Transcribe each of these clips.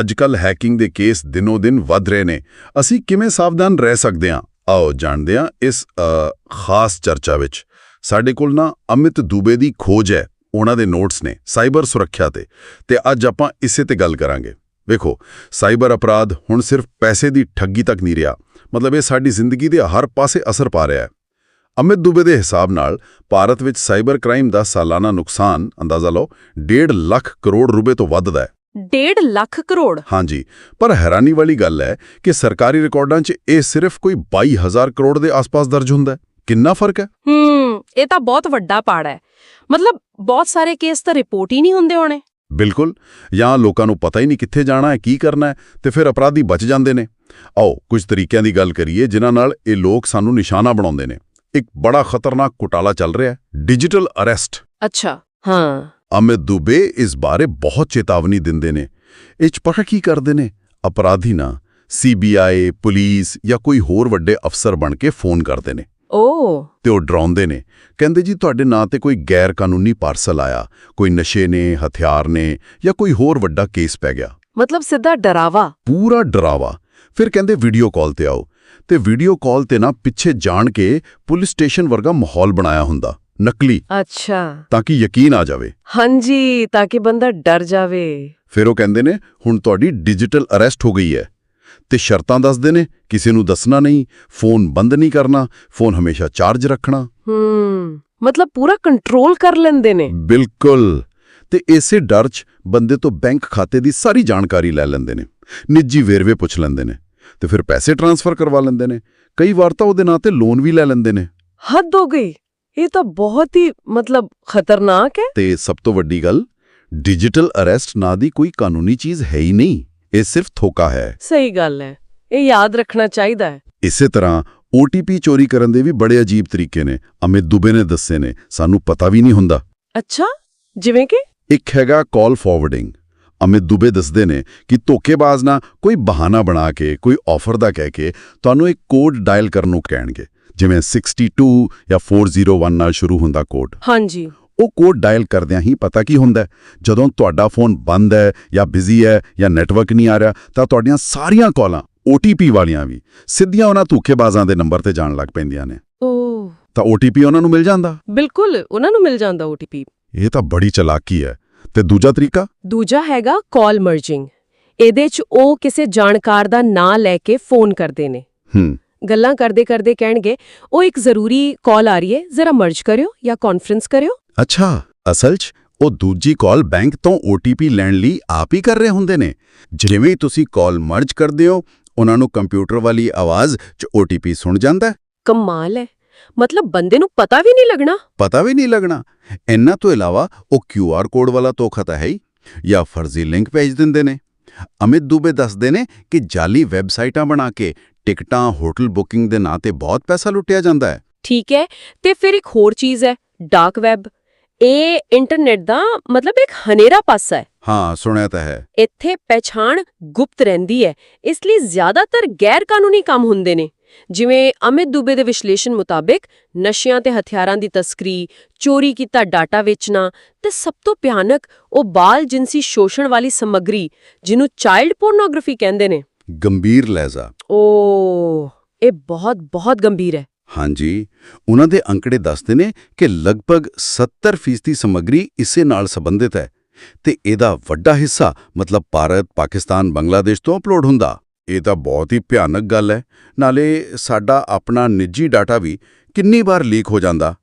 ਅੱਜਕੱਲ ਹੈਕਿੰਗ ਦੇ ਕੇਸ ਦਿਨੋ-ਦਿਨ ਵੱਧ ਰਹੇ ਨੇ। ਅਸੀਂ ਕਿਵੇਂ ਸਾਵਧਾਨ ਰਹਿ ਸਕਦੇ ਹਾਂ? ਆਓ ਜਾਣਦੇ ਹਾਂ ਇਸ ਖਾਸ ਚਰਚਾ ਵਿੱਚ। ਸਾਡੇ ਕੋਲ ਨਾ ਅਮਿਤ ਦੂਬੇ ਦੀ ਖੋਜ ਹੈ। ਉਹਨਾਂ ਦੇ ਨੋਟਸ ਨੇ ਸਾਈਬਰ ਸੁਰੱਖਿਆ ਤੇ। ਤੇ ਅੱਜ ਆਪਾਂ ਇਸੇ ਤੇ ਗੱਲ ਕਰਾਂਗੇ। ਵੇਖੋ, ਸਾਈਬਰ ਅਪਰਾਧ ਹੁਣ ਸਿਰਫ ਪੈਸੇ ਦੀ ਠੱਗੀ ਤੱਕ ਨਹੀਂ ਰਿਹਾ। ਮਤਲਬ ਇਹ ਸਾਡੀ ਜ਼ਿੰਦਗੀ ਦੇ ਹਰ ਪਾਸੇ ਅਸਰ ਪਾ ਰਿਹਾ ਹੈ। ਅਮਿਤ ਦੂਬੇ ਦੇ ਹਿਸਾਬ ਨਾਲ ਭਾਰਤ ਵਿੱਚ ਸਾਈਬਰ ਕ੍ਰਾਈਮ ਦਾ ਸਾਲਾਨਾ ਨੁਕਸਾਨ, ਅੰਦਾਜ਼ਾ ਲਓ 1.5 ਲੱਖ ਕਰੋੜ ਰੁਪਏ ਤੋਂ ਵੱਧ ਦਾ ਹੈ। 1.5 ਲੱਖ ਕਰੋੜ। ਹਾਂਜੀ ਪਰ ਹੈਰਾਨੀ ਵਾਲੀ ਗੱਲ ਹੈ ਕਿ ਸਰਕਾਰੀ ਰਿਕਾਰਡਾਂ 'ਚ ਇਹ ਸਿਰਫ ਕੋਈ 22000 ਕਰੋੜ ਦੇ ਆਸ-ਪਾਸ ਦਰਜ ਹੁੰਦਾ ਕਿੰਨਾ ਫ਼ਰਕ ਹੈ? ਹੂੰ ਇਹ ਤਾਂ ਬਹੁਤ ਵੱਡਾ ਪਾੜ ਹੈ। ਮਤਲਬ ਬਹੁਤ ਸਾਰੇ ਕੇਸ ਤਾਂ ਰਿਪੋਰਟ ਹੀ ਨਹੀਂ ਹੁੰਦੇ ਹੋਣੇ। ਬਿਲਕੁਲ ਜਾਂ ਲੋਕਾਂ ਨੂੰ ਪਤਾ ਹੀ ਨਹੀਂ ਕਿੱਥੇ ਜਾਣਾ ਹੈ ਕੀ ਕਰਨਾ ਹੈ ਤੇ ਫਿਰ ਅਪਰਾਧੀ ਬਚ ਜਾਂਦੇ ਨੇ। ਆਓ ਕੁਝ ਤਰੀਕਿਆਂ ਦੀ ਗੱਲ ਕਰੀਏ ਜਿਨ੍ਹਾਂ ਨਾਲ ਇਹ ਲੋਕ ਸਾਨੂੰ ਨਿਸ਼ਾਨਾ ਬਣਾਉਂਦੇ ਨੇ। ਇੱਕ ਬੜਾ ਖਤਰਨਾਕ ਘੁਟਾਲਾ ਚੱਲ ਰਿਹਾ ਹੈ ਡਿਜੀਟਲ ਅਰੈਸਟ। ਅੱਛਾ ਹਾਂ। ਅਮਿਤ ਦੁਬੇ ਇਸ ਬਾਰੇ ਬਹੁਤ ਚੇਤਾਵਨੀ ਦਿੰਦੇ ਨੇ। ਇਹ ਪਤਾ ਕੀ ਕਰਦੇ ਨੇ? ਅਪਰਾਧੀ ਨਾ ਸੀਬੀਆਈ ਪੁਲਿਸ ਜਾਂ ਕੋਈ ਹੋਰ ਵੱਡੇ ਅਫਸਰ ਬਣ ਕੇ ਫੋਨ ਕਰਦੇ ਨੇ। ਓ। ਤੇ ਉਹ ਡਰਾਉਂਦੇ ਨੇ। ਕਹਿੰਦੇ ਜੀ ਤੁਹਾਡੇ ਨਾਂ ਤੇ ਕੋਈ ਗੈਰ ਕਾਨੂੰਨੀ ਪਾਰਸਲ ਆਇਆ। ਕੋਈ ਨਸ਼ੇ ਨੇ ਹਥਿਆਰ ਨੇ ਜਾਂ ਕੋਈ ਹੋਰ ਵੱਡਾ ਕੇਸ ਪੈ ਗਿਆ। ਮਤਲਬ ਸਿੱਧਾ ਡਰਾਵਾ। ਪੂਰਾ ਡਰਾਵਾ। ਫਿਰ ਕਹਿੰਦੇ ਵੀਡੀਓ ਕਾਲ ਤੇ ਆਓ। ਤੇ ਵੀਡੀਓ ਕਾਲ ਤੇ ਨਾ ਪਿੱਛੇ ਜਾਣ ਕੇ ਪੁਲਿਸ ਸਟੇਸ਼ਨ ਵਰਗਾ ਮਾਹੌਲ ਬਣਾਇਆ ਹੁੰਦਾ। ਨਕਲੀ। ਅੱਛਾ। ਤਾਂ ਕਿ ਯਕੀਨ ਆ ਜਾਵੇ। ਹਾਂਜੀ ਤਾਂ ਕਿ ਬੰਦਾ ਡਰ ਜਾਵੇ। ਫਿਰ ਉਹ ਕਹਿੰਦੇ ਨੇ ਹੁਣ ਤੁਹਾਡੀ ਡਿਜੀਟਲ ਅਰੈਸਟ ਹੋ ਗਈ ਹੈ। ਤੇ ਸ਼ਰਤਾਂ ਦੱਸਦੇ ਨੇ ਕਿਸੇ ਨੂੰ ਦੱਸਣਾ ਨਹੀਂ ਫੋਨ ਬੰਦ ਨਹੀਂ ਕਰਨਾ ਫੋਨ ਹਮੇਸ਼ਾ ਚਾਰਜ ਰੱਖਣਾ। ਹੂੰ ਮਤਲਬ ਪੂਰਾ ਕੰਟਰੋਲ ਕਰ ਲੈਂਦੇ ਨੇ। ਬਿਲਕੁਲ। ਤੇ ਇਸੇ ਡਰ 'ਚ ਬੰਦੇ ਤੋਂ ਬੈਂਕ ਖਾਤੇ ਦੀ ਸਾਰੀ ਜਾਣਕਾਰੀ ਲੈ ਲੈਂਦੇ ਨੇ। ਨਿੱਜੀ ਵੇਰਵੇ ਪੁੱਛ ਲੈਂਦੇ ਨੇ। ਤੇ ਫਿਰ ਪੈਸੇ ਟ੍ਰਾਂਸਫਰ ਕਰਵਾ ਲੈਂਦੇ ਨੇ। ਕਈ ਵਾਰ ਤਾਂ ਉਹਦੇ ਨਾਂ ਤੇ ਲੋਨ ਵੀ ਲੈ ਲੈਂਦੇ ਨੇ। ਹੱਦ ਹੋ ਗਈ। ਇਹ ਤਾਂ ਬਹੁਤ ਹੀ ਮਤਲਬ ਖਤਰਨਾਕ ਹੈ। ਤੇ ਸਭ ਤੋਂ ਵੱਡੀ ਗੱਲ ਡਿਜੀਟਲ ਅਰੈਸਟ ਨਾਂ ਦੀ ਕੋਈ ਕਾਨੂੰਨੀ ਚੀਜ਼ ਹੈ ਹੀ ਨਹੀਂ ਇਹ ਸਿਰਫ ਥੋਕਾ ਹੈ। ਸਹੀ ਗੱਲ ਹੈ ਇਹ ਯਾਦ ਰੱਖਣਾ ਚਾਹੀਦਾ ਹੈ। ਇਸੇ ਤਰ੍ਹਾਂ OTP ਚੋਰੀ ਕਰਨ ਦੇ ਵੀ ਬੜੇ ਅਜੀਬ ਤਰੀਕੇ ਨੇ ਅਮਿਤ ਦੁਬੇ ਨੇ ਦੱਸੇ ਨੇ ਸਾਨੂੰ ਪਤਾ ਵੀ ਨਹੀਂ ਹੁੰਦਾ। ਅੱਛਾ ਜਿਵੇਂ ਕਿ? ਇੱਕ ਹੈਗਾ ਕਾਲ ਫਾਰਵਰਡਿੰਗ ਅਮਿਤ ਦੁਬੇ ਦੱਸਦੇ ਨੇ ਕਿ ਧੋਖੇਬਾਜ਼ ਨਾ ਕੋਈ ਬਹਾਨਾ ਬਣਾ ਕੇ ਕੋਈ ਆਫਰ ਦਾ ਕਹਿ ਕੇ ਤੁਹਾਨੂੰ ਇੱਕ ਕੋਡ ਡਾਇਲ ਕਰਨ ਨੂੰ ਕਹਿਣਗੇ। ਜਿਵੇਂ 62 ਜਾਂ 401 ਨਾਲ ਸ਼ੁਰੂ ਹੁੰਦਾ ਕੋਡ ਹਾਂਜੀ। ਉਹ ਕੋਡ ਡਾਇਲ ਕਰਦਿਆਂ ਹੀ ਪਤਾ ਕੀ ਹੁੰਦਾ? ਜਦੋਂ ਤੁਹਾਡਾ ਫੋਨ ਬੰਦ ਹੈ ਜਾਂ ਬਿਜ਼ੀ ਹੈ ਜਾਂ ਨੈਟਵਰਕ ਨਹੀਂ ਆ ਰਿਹਾ ਤਾਂ ਤੁਹਾਡੀਆਂ ਸਾਰੀਆਂ ਕਾਲਾਂ OTP ਵਾਲੀਆਂ ਵੀ ਸਿੱਧੀਆਂ ਉਹਨਾਂ ਧੋਖੇਬਾਜ਼ਾਂ ਦੇ ਨੰਬਰ ਤੇ ਜਾਣ ਲੱਗ ਪੈਂਦੀਆਂ ਨੇ। ਓ। ਤਾਂ OTP ਉਹਨਾਂ ਨੂੰ ਮਿਲ ਜਾਂਦਾ? ਬਿਲਕੁਲ ਉਹਨਾਂ ਨੂੰ ਮਿਲ ਜਾਂਦਾ OTP ਇਹ ਤਾਂ ਬੜੀ ਚਲਾਕੀ ਹੈ। ਤੇ ਦੂਜਾ ਤਰੀਕਾ? ਦੂਜਾ ਹੈਗਾ ਕਾਲ ਮਰਜਿੰਗ ਇਹਦੇ 'ਚ ਉਹ ਕਿਸੇ ਜਾਣਕਾਰ ਦਾ ਨਾਂ ਲੈ ਕੇ ਫੋਨ ਕਰਦੇ ਨੇ। ਹੂੰ। ਗੱਲਾਂ ਕਰਦੇ ਕਰਦੇ ਕਹਿਣਗੇ ਉਹ ਇੱਕ ਜ਼ਰੂਰੀ ਕਾਲ ਆ ਰਹੀ ਹੈ ਜ਼ਰਾ ਮਰਜ ਕਰਿਓ ਜਾਂ ਕਾਨਫਰੰਸ ਕਰਿਓ। ਅੱਛਾ ਅਸਲ 'ਚ ਉਹ ਦੂਜੀ ਕਾਲ ਬੈਂਕ ਤੋਂ OTP ਲੈਣ ਲਈ ਆਪ ਹੀ ਕਰ ਰਹੇ ਹੁੰਦੇ ਨੇ। ਜਿਵੇਂ ਹੀ ਤੁਸੀਂ ਕਾਲ ਮਰਜ ਕਰਦੇ ਹੋ ਉਹਨਾਂ ਨੂੰ ਕੰਪਿਊਟਰ ਵਾਲੀ ਆਵਾਜ਼ 'ਚ OTP ਸੁਣ ਜਾਂਦਾ। ਕਮਾਲ ਹੈ। ਮਤਲਬ ਬੰਦੇ ਨੂੰ ਪਤਾ ਵੀ ਨਹੀਂ ਲੱਗਣਾ। ਪਤਾ ਵੀ ਨਹੀਂ ਲੱਗਣਾ। ਇਹਨਾਂ ਤੋਂ ਇਲਾਵਾ ਉਹ QR ਕੋਡ ਵਾਲਾ ਧੋਖਾ ਤਾਂ ਹੈ ਹੀ ਜਾਂ ਫਰਜ਼ੀ ਲਿੰਕ ਭੇਜ ਦਿੰਦੇ ਨੇ। ਅਮਿਤ ਦੁਬੇ ਦੱਸਦੇ ਨੇ ਕਿ ਜਾਲੀ ਵੈਬਸਾਈਟਾਂ ਬਣਾ ਕੇ ਟਿਕਟਾਂ ਹੋਟਲ ਬੁਕਿੰਗ ਦੇ ਨਾਂ ਤੇ ਬਹੁਤ ਪੈਸਾ ਲੁੱਟਿਆ ਜਾਂਦਾ ਹੈ। ਠੀਕ ਹੈ ਤੇ ਫਿਰ ਇੱਕ ਹੋਰ ਚੀਜ਼ ਹੈ ਡਾਰਕ ਵੈਬ। ਇਹ ਇੰਟਰਨੈਟ ਦਾ ਮਤਲਬ ਇੱਕ ਹਨੇਰਾ ਪਾਸਾ ਹੈ। ਹਾਂ ਸੁਣਿਆ ਤਾਂ ਹੈ। ਇੱਥੇ ਪਹਿਚਾਣ ਗੁਪਤ ਰਹਿੰਦੀ ਹੈ ਇਸ ਲਈ ਜ਼ਿਆਦਾਤਰ ਗੈਰ ਕਾਨੂੰਨੀ ਕੰਮ ਹੁੰਦੇ ਨੇ। ਜਿਵੇਂ ਅਮਿਤ ਦੁਬੇ ਦੇ ਵਿਸ਼ਲੇਸ਼ਣ ਮੁਤਾਬਿਕ ਨਸ਼ਿਆਂ ਤੇ ਹਥਿਆਰਾਂ ਦੀ ਤਸਕਰੀ ਚੋਰੀ ਕੀਤਾ ਡਾਟਾ ਵੇਚਣਾ ਤੇ ਸਭ ਤੋਂ ਭਿਆਨਕ ਉਹ ਬਾਲ ਜਿੰਸੀ ਸ਼ੋਸ਼ਣ ਵਾਲੀ ਸਮੱਗਰੀ ਜਿਹਨੂੰ ਚਾਈਲਡ ਪੋਰਨੋਗ੍ਰਾਫੀ ਕਹਿੰਦੇ ਨੇ। ਗੰਭੀਰ ਲਹਿਜ਼ਾ। ਓ ਇਹ ਬਹੁਤ ਬਹੁਤ ਗੰਭੀਰ ਹੈ। ਹਾਂਜੀ ਉਹਨਾਂ ਦੇ ਅੰਕੜੇ ਦੱਸਦੇ ਨੇ ਕਿ ਲਗਭਗ 70% ਸਮੱਗਰੀ ਇਸੇ ਨਾਲ ਸੰਬੰਧਿਤ ਹੈ ਤੇ ਇਹਦਾ ਵੱਡਾ ਹਿੱਸਾ ਮਤਲਬ ਭਾਰਤ ਪਾਕਿਸਤਾਨ ਬੰਗਲਾਦੇਸ਼ ਤੋਂ ਅਪਲੋਡ ਹੁੰਦਾ। ਇਹ ਤਾਂ ਬਹੁਤ ਹੀ ਭਿਆਨਕ ਗੱਲ ਹੈ। ਨਾਲੇ ਸਾਡਾ ਆਪਣਾ ਨਿੱਜੀ ਡਾਟਾ ਵੀ ਕਿੰਨੀ ਵਾਰ ਲੀਕ ਹੋ ਜਾਂਦਾ?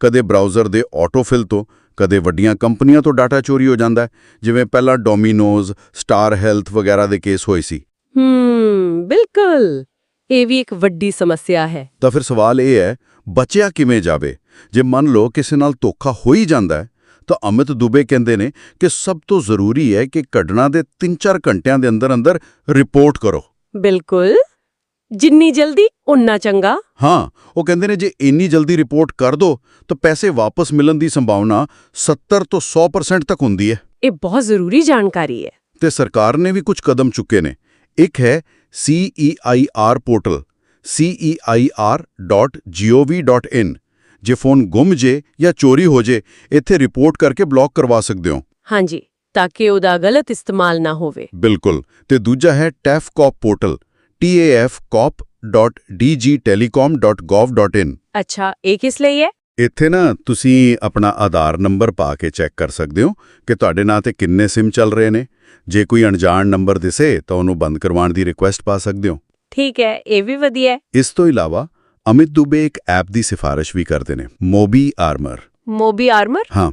ਕਦੇ ਬਰਾਊਜ਼ਰ ਦੇ ਆਟੋਫਿਲ ਤੋਂ ਕਦੇ ਵੱਡੀਆਂ ਕੰਪਨੀਆਂ ਤੋਂ ਡਾਟਾ ਚੋਰੀ ਹੋ ਜਾਂਦਾ ਜਿਵੇਂ ਪਹਿਲਾਂ ਡੋਮਿਨੋਜ਼ ਸਟਾਰ ਹੈਲਥ ਵਗੈਰਾ ਦੇ ਕੇਸ ਹੋਏ ਸੀ। ਹੂੰ ਬਿਲਕੁਲ। ਇਹ ਵੀ ਇੱਕ ਵੱਡੀ ਸਮੱਸਿਆ ਹੈ। ਤਾਂ ਫਿਰ ਸਵਾਲ ਇਹ ਹੈ ਬਚਿਆ ਕਿਵੇਂ ਜਾਵੇ? ਜੇ ਮੰਨ ਲਓ ਕਿਸੇ ਨਾਲ ਧੋਖਾ ਹੋ ਹੀ ਜਾਂਦਾ ਹੈ ਤਾਂ ਅਮਿਤ ਦੁਬੇ ਕਹਿੰਦੇ ਨੇ ਕਿ ਸਭ ਤੋਂ ਜ਼ਰੂਰੀ ਹੈ ਕਿ ਘਟਨਾ ਦੇ 3-4 ਘੰਟਿਆਂ ਦੇ ਅੰਦਰ ਅੰਦਰ ਰਿਪੋਰਟ ਕਰੋ। ਬਿਲਕੁਲ। ਜਿੰਨੀ ਜਲਦੀ ਉਨਾ ਚੰਗਾ। ਹਾਂ ਉਹ ਕਹਿੰਦੇ ਨੇ ਜੇ ਇੰਨੀ ਜਲਦੀ ਰਿਪੋਰਟ ਕਰ ਦੋ ਤਾਂ ਪੈਸੇ ਵਾਪਸ ਮਿਲਣ ਦੀ ਸੰਭਾਵਨਾ 70 ਤੋਂ 100% ਤੱਕ ਹੁੰਦੀ ਹੈ। ਇਹ ਬਹੁਤ ਜ਼ਰੂਰੀ ਜਾਣਕਾਰੀ ਹੈ। ਤੇ ਸਰਕਾਰ ਨੇ ਵੀ ਕੁਝ ਕਦਮ ਚੁੱਕੇ ਨੇ। ਇੱਕ ਹੈ CEIR ਪੋਰਟਲ ceir.gov.in ਜੇ ਫੋਨ ਗੁੰਮ ਜੇ ਜਾਂ ਚੋਰੀ ਹੋ ਜੇ ਇੱਥੇ ਰਿਪੋਰਟ ਕਰਕੇ ਬਲੌਕ ਕਰਵਾ ਸਕਦੇ ਹੋ ਹਾਂਜੀ ਤਾਂ ਕਿ ਉਹਦਾ ਗਲਤ ਇਸਤੇਮਾਲ ਨਾ ਹੋਵੇ ਬਿਲਕੁਲ ਤੇ ਦੂਜਾ ਹੈ ਟੈਫਕॉप ਪੋਰਟਲ tafcop.dgtelecom.gov.in ਅੱਛਾ ਇਹ ਕਿਸ ਲਈ ਹੈ ਇੱਥੇ ਨਾ ਤੁਸੀਂ ਆਪਣਾ ਆਧਾਰ ਨੰਬਰ ਪਾ ਕੇ ਚੈੱਕ ਕਰ ਸਕਦੇ ਹੋ ਕਿ ਤੁਹਾਡੇ ਨਾਂ ਤੇ ਕਿੰਨੇ ਸਿਮ ਚੱਲ ਰਹੇ ਨੇ। ਜੇ ਕੋਈ ਅਣਜਾਣ ਨੰਬਰ ਦਿਸੇ ਤਾਂ ਉਹਨੂੰ ਬੰਦ ਕਰਵਾਉਣ ਦੀ ਰਿਕੁਐਸਟ ਪਾ ਸਕਦੇ ਹੋ। ਠੀਕ ਹੈ ਇਹ ਵੀ ਵਧੀਆ ਹੈ। ਇਸ ਤੋਂ ਇਲਾਵਾ ਅਮਿਤ ਦੁਬੇ ਇੱਕ ਐਪ ਦੀ ਸਿਫਾਰਿਸ਼ ਵੀ ਕਰਦੇ ਨੇ ਮੋਬੀ ਆਰਮਰ। ਮੋਬੀ ਆਰਮਰ? ਹਾਂ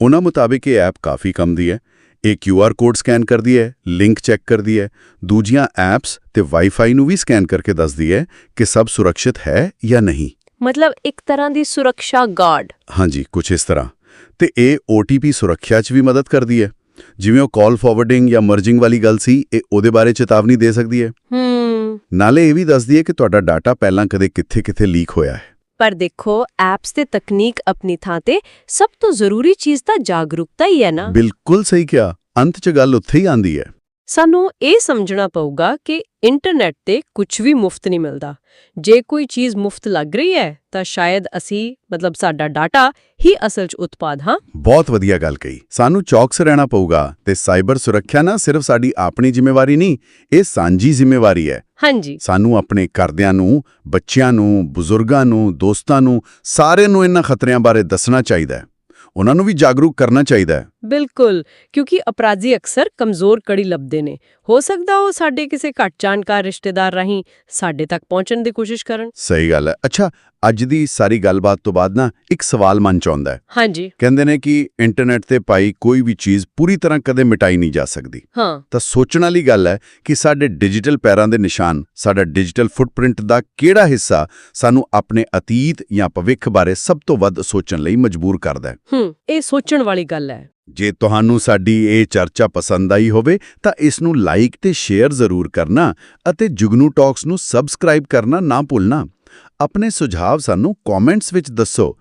ਉਹਨਾਂ ਮੁਤਾਬਿਕ ਇਹ ਐਪ ਕਾਫੀ ਕੰਮ ਦੀ ਹੈ। ਇਹ QR ਕੋਡ ਸਕੈਨ ਕਰਦੀ ਹੈ ਲਿੰਕ ਚੈੱਕ ਕਰਦੀ ਹੈ ਦੂਜੀਆਂ ਐਪਸ ਤੇ ਵਾਈਫਾਈ ਨੂੰ ਵੀ ਸਕੈਨ ਕਰਕੇ ਦੱਸਦੀ ਹੈ ਕਿ ਸਭ ਸੁਰੱਖਿਅਤ ਹੈ ਜਾਂ ਨਹੀਂ। ਮਤਲਬ ਇੱਕ ਤਰ੍ਹਾਂ ਦੀ ਸੁਰੱਖਿਆ ਗਾਰਡ ਹਾਂਜੀ ਕੁਝ ਇਸ ਤਰ੍ਹਾਂ। ਤੇ ਇਹ OTP ਸੁਰੱਖਿਆ 'ਚ ਵੀ ਮਦਦ ਕਰਦੀ ਹੈ। ਜਿਵੇਂ ਉਹ ਕਾਲ ਫਾਰਵਰਡਿੰਗ ਜਾਂ ਮਰਜਿੰਗ ਵਾਲੀ ਗੱਲ ਸੀ ਇਹ ਉਹਦੇ ਬਾਰੇ ਚੇਤਾਵਨੀ ਦੇ ਸਕਦੀ ਹੈ। ਹੂੰ। ਨਾਲੇ ਇਹ ਵੀ ਦੱਸਦੀ ਹੈ ਕਿ ਤੁਹਾਡਾ ਡਾਟਾ ਪਹਿਲਾਂ ਕਦੇ ਕਿੱਥੇ-ਕਿੱਥੇ ਲੀਕ ਹੋਇਆ ਹੈ। ਪਰ ਦੇਖੋ ਐਪਸ ਤੇ ਤਕਨੀਕ ਆਪਣੀ ਥਾਂ ਤੇ ਸਭ ਤੋਂ ਜ਼ਰੂਰੀ ਚੀਜ਼ ਤਾਂ ਜਾਗਰੂਕਤਾ ਹੀ ਹੈ ਨਾ। ਬਿਲਕੁਲ ਸਹੀ ਕਿਹਾ। ਅੰਤ 'ਚ ਗੱਲ ਉੱਥੇ ਹੀ ਆਂਦੀ ਹੈ। ਸਾਨੂੰ ਇਹ ਸਮਝਣਾ ਪਊਗਾ ਕਿ ਇੰਟਰਨੈਟ ਤੇ ਕੁਝ ਵੀ ਮੁਫਤ ਨਹੀਂ ਮਿਲਦਾ। ਜੇ ਕੋਈ ਚੀਜ਼ ਮੁਫਤ ਲੱਗ ਰਹੀ ਹੈ ਤਾਂ ਸ਼ਾਇਦ ਅਸੀਂ ਮਤਲਬ ਸਾਡਾ ਡਾਟਾ ਹੀ ਅਸਲ 'ਚ ਉਤਪਾਦ ਹਾਂ। ਬਹੁਤ ਵਧੀਆ ਗੱਲ ਕਹੀ। ਸਾਨੂੰ ਚੌਕਸ ਰਹਿਣਾ ਪਊਗਾ ਤੇ ਸਾਈਬਰ ਸੁਰੱਖਿਆ ਨਾ ਸਿਰਫ ਸਾਡੀ ਆਪਣੀ ਜ਼ਿੰਮੇਵਾਰੀ ਨਹੀਂ ਇਹ ਸਾਂਝੀ ਜ਼ਿੰਮੇਵਾਰੀ ਹੈ। ਹਾਂਜੀ। ਸਾਨੂੰ ਆਪਣੇ ਘਰਦਿਆਂ ਨੂੰ ਬੱਚਿਆਂ ਨੂੰ ਬਜ਼ੁਰਗਾਂ ਨੂੰ ਦੋਸਤਾਂ ਨੂੰ ਸਾਰਿਆਂ ਨੂੰ ਇਹਨਾਂ ਖਤਰਿਆਂ ਬਾਰੇ ਦੱਸਣਾ ਚਾਹੀਦਾ ਹੈ। ਉਹਨਾਂ ਨੂੰ ਵੀ ਜਾਗਰੂਕ ਕਰਨਾ ਚਾਹੀਦਾ ਹੈ। ਬਿਲਕੁਲ ਕਿਉਂਕਿ ਅਪਰਾਧੀ ਅਕਸਰ ਕਮਜ਼ੋਰ ਕੜੀ ਲੱਭਦੇ ਨੇ। ਹੋ ਸਕਦਾ ਉਹ ਸਾਡੇ ਕਿਸੇ ਘੱਟ ਜਾਣਕਾਰ ਰਿਸ਼ਤੇਦਾਰ ਰਾਹੀਂ ਸਾਡੇ ਤੱਕ ਪਹੁੰਚਣ ਦੀ ਕੋਸ਼ਿਸ਼ ਕਰਨ। ਸਹੀ ਗੱਲ ਹੈ। ਅੱਛਾ ਅੱਜ ਦੀ ਸਾਰੀ ਗੱਲਬਾਤ ਤੋਂ ਬਾਅਦ ਨਾ ਇੱਕ ਸਵਾਲ ਮਨ ਚ ਆਉਂਦਾ ਹੈ। ਹਾਂਜੀ। ਕਹਿੰਦੇ ਨੇ ਕਿ ਇੰਟਰਨੈਟ ਤੇ ਪਾਈ ਕੋਈ ਵੀ ਚੀਜ਼ ਪੂਰੀ ਤਰ੍ਹਾਂ ਕਦੇ ਮਿਟਾਈ ਨਹੀਂ ਜਾ ਸਕਦੀ। ਹਾਂ। ਤਾਂ ਸੋਚਣ ਵਾਲੀ ਗੱਲ ਹੈ ਕਿ ਸਾਡੇ ਡਿਜੀਟਲ ਪੈਰਾਂ ਦੇ ਨਿਸ਼ਾਨ ਸਾਡਾ ਡਿਜੀਟਲ ਫੁੱਟਪ੍ਰਿੰਟ ਦਾ ਕਿਹੜਾ ਹਿੱਸਾ ਸਾਨੂੰ ਆਪਣੇ ਅਤੀਤ ਜਾਂ ਭਵਿੱਖ ਬਾਰੇ ਸਭ ਤੋਂ ਵੱਧ ਸੋਚਣ ਲਈ ਮਜਬੂਰ ਕਰਦਾ ਹੈ। ਹੂੰ ਇਹ ਸੋਚਣ ਵਾਲੀ ਗੱਲ ਹੈ। ਜੇ ਤੁਹਾਨੂੰ ਸਾਡੀ ਇਹ ਚਰਚਾ ਪਸੰਦ ਆਈ ਹੋਵੇ ਤਾਂ ਇਸ ਨੂੰ ਲਾਈਕ ਤੇ ਸ਼ੇਅਰ ਜ਼ਰੂਰ ਕਰਨਾ ਅਤੇ ਜੁਗਨੂ ਟਾਕਸ ਨੂੰ ਸਬਸਕ੍ਰਾਈਬ ਕਰਨਾ ਨਾ ਭੁੱਲਣਾ। ਆਪਣੇ ਸੁਝਾਅ ਸਾਨੂੰ ਕਮੈਂਟਸ ਵਿੱਚ ਦੱਸੋ।